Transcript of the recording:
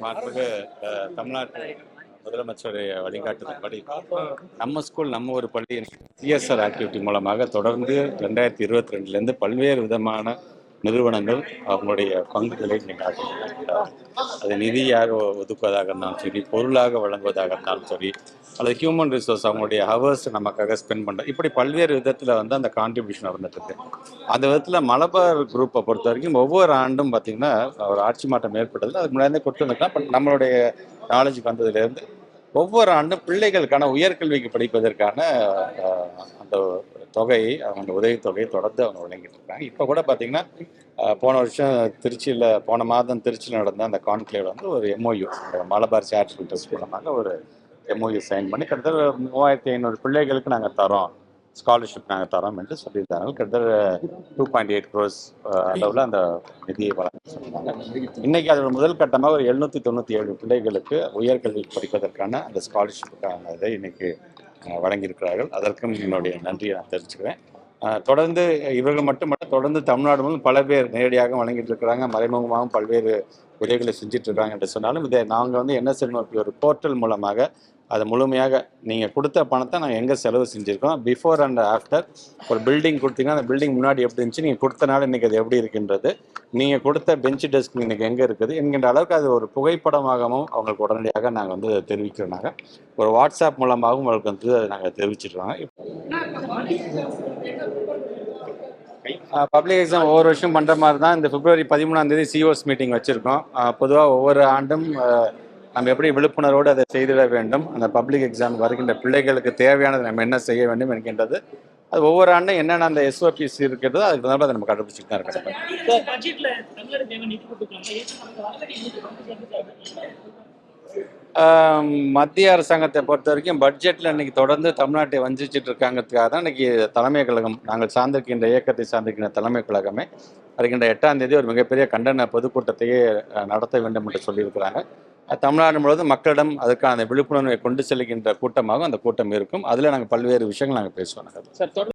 மாண்புமிகு தமிழ்நாட்டு முதலமைச்சருடைய வழிகாட்டுதல்படி நம்ம ஸ்கூல் நம்ம ஒரு பள்ளி சிஎஸ்ஆர் ஆக்டிவிட்டி மூலமாக தொடர்ந்து ரெண்டாயிரத்தி இருபத்தி ரெண்டுலேருந்து பல்வேறு விதமான நிறுவனங்கள் அவங்களுடைய பங்குகளை நீங்கள் அது நிதியாக ஒதுக்குவதாக இருந்தாலும் சரி பொருளாக வழங்குவதாக இருந்தாலும் சரி அல்லது ஹியூமன் ரிசோர்ஸ் அவங்களுடைய ஹவர்ஸ் நமக்காக ஸ்பெண்ட் பண்ணுற இப்படி பல்வேறு விதத்தில் வந்து அந்த கான்ட்ரிபியூஷன் நடந்துட்டு அந்த விதத்தில் மலபார் குரூப்பை பொறுத்த வரைக்கும் ஒவ்வொரு ஆண்டும் பார்த்திங்கன்னா ஒரு ஆட்சி மாற்றம் ஏற்பட்டதில் அதுக்கு முன்னாடி கொடுத்து வந்துருக்கலாம். பட் நம்மளுடைய நாலேஜுக்கு வந்ததுலேருந்து ஒவ்வொரு ஆண்டும் பிள்ளைகளுக்கான உயர்கல்விக்கு படிப்பதற்கான அந்த தொகை அவங்க உதவித்தொகையை தொடர்ந்து அவங்க வழங்கிட்டு இருக்காங்க இப்போ கூட பார்த்தீங்கன்னா போன வருஷம் திருச்சியில் போன மாதம் திருச்சியில் நடந்த அந்த கான்க்ளேவ் வந்து ஒரு எம்ஓயு மலபார் சேரிட்டபிள் ட்ரஸ்ட் மூலமாக ஒரு எம்ஓயு சைன் பண்ணி கிட்டத்தட்ட மூவாயிரத்தி ஐநூறு பிள்ளைகளுக்கு நாங்கள் தரோம். ஸ்காலர்ஷிப் நாங்கள் தரோம் என்று சொல்லியிருந்தாங்க. கிட்டத்தட்ட டூ பாயிண்ட் எயிட் க்ரோஸ் அளவில் அந்த நிதியை வழங்க சொன்னாங்க. இன்னைக்கு அதோட முதல் கட்டமாக ஒரு எழுநூற்றி தொண்ணூற்றி ஏழு பிள்ளைகளுக்கு உயர்கல்வி படிப்பதற்கான அந்த ஸ்காலர்ஷிப்புக்கான இதை இன்னைக்கு வழங்கியிருக்கிறார்கள். அதற்கும் என்னுடைய நன்றியை நான் தெரிவிச்சுக்கிறேன். தொடர்ந்து இவர்கள் மட்டுமல்ல தொடர்ந்து தமிழ்நாடு முழுவதும் பல பேர் நேரடியாக வழங்கிட்டு இருக்கிறாங்க. மறைமுகமாகவும் பல்வேறு உதவிகளை செஞ்சுட்டு இருக்காங்க என்று சொன்னாலும் இதை நாங்கள் வந்து என்ன செய்யணும் ஒரு போர்ட்டல் மூலமாக அதை முழுமையாக நீங்கள் கொடுத்த பணத்தை நாங்கள் எங்கே செலவு செஞ்சுருக்கோம்? பிஃபோர் அண்ட் ஆஃப்டர் ஒரு பில்டிங் கொடுத்தீங்கன்னா அந்த பில்டிங் முன்னாடி எப்படி இருந்துச்சு நீங்கள் கொடுத்தனால இன்றைக்கி அது எப்படி இருக்கின்றது? நீங்கள் கொடுத்த பெஞ்ச் டெஸ்க் இன்றைக்கி எங்கே இருக்குது? என்கின்ற அளவுக்கு அது ஒரு புகைப்படமாகவும் அவங்களுக்கு உடனடியாக நாங்கள் வந்து அதை தெரிவிக்கிறோம் ஒரு வாட்ஸ்அப் மூலமாகவும் அவங்களுக்கு வந்து அதை நாங்கள் தெரிவிச்சிடுறோம். பப்ளிக் எக்ஸாம் ஒவ்வொரு வருஷம் பண்ணுற மாதிரி தான். இந்த பிப்ரவரி பதிமூணாம் தேதி சிஓஸ் மீட்டிங் வச்சுருக்கோம். பொதுவாக ஒவ்வொரு ஆண்டும் நம்ம எப்படி விழிப்புணர்வோடு அதை செய்திட வேண்டும்? அந்த பப்ளிக் எக்ஸாம் வருகின்ற பிள்ளைகளுக்கு தேவையானது நம்ம என்ன செய்ய வேண்டும் என்கின்றது. அது ஒவ்வொரு ஆண்டும் என்னென்ன அந்த எஸ்ஓபிசி இருக்கிறதோ அதுக்கு தகுந்த அதை நம்ம கண்டுபிடிச்சிட்டு தான் இருக்கணும் மத்திய அரசாங்கத்தை பொறுத்த வரைக்கும் பட்ஜெட்டில் இன்னைக்கு தொடர்ந்து தமிழ்நாட்டை வஞ்சிச்சிட்டு இருக்காங்கிறதுக்காக தான் இன்னைக்கு தலைமை கழகம் நாங்கள் சார்ந்திருக்கின்ற இயக்கத்தை சார்ந்திருக்கின்ற தலைமை கழகமே வருகின்ற எட்டாம் தேதி ஒரு மிகப்பெரிய கண்டன பொதுக்கூட்டத்தையே நடத்த வேண்டும் என்று சொல்லியிருக்கிறாங்க. தமிழ்நாடு முழுவதும் மக்களிடம் அதுக்கான அந்த விழிப்புணர்வை கொண்டு செல்கின்ற கூட்டமாக அந்த கூட்டம் இருக்கும். அதில் நாங்கள் பல்வேறு விஷயங்கள் நாங்கள் பேசுவோம். நாங்கள் சார்